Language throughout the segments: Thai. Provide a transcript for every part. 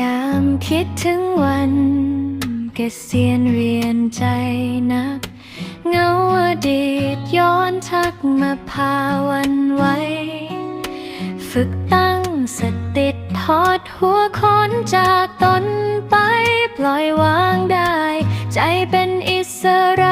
ยามคิดถึงวันเกษียณเรียนใจนัก เงาอดีตย้อนทักมาพาวันไว้ ฝึกตั้งสติทอดหัวคนจากตนไป ปล่อยวางได้ ใจเป็นอิสระ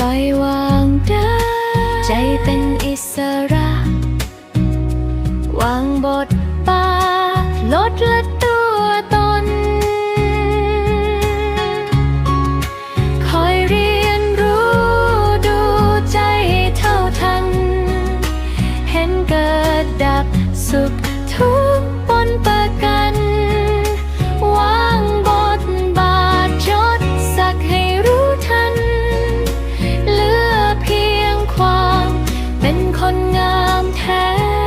ล่อยวางได้ใจเป็นอิสระ วางบทบาทลดละตัวตน คอยเรียนรู้ดูใจเท่าทัน เห็นเกิดดับสุข งามแท้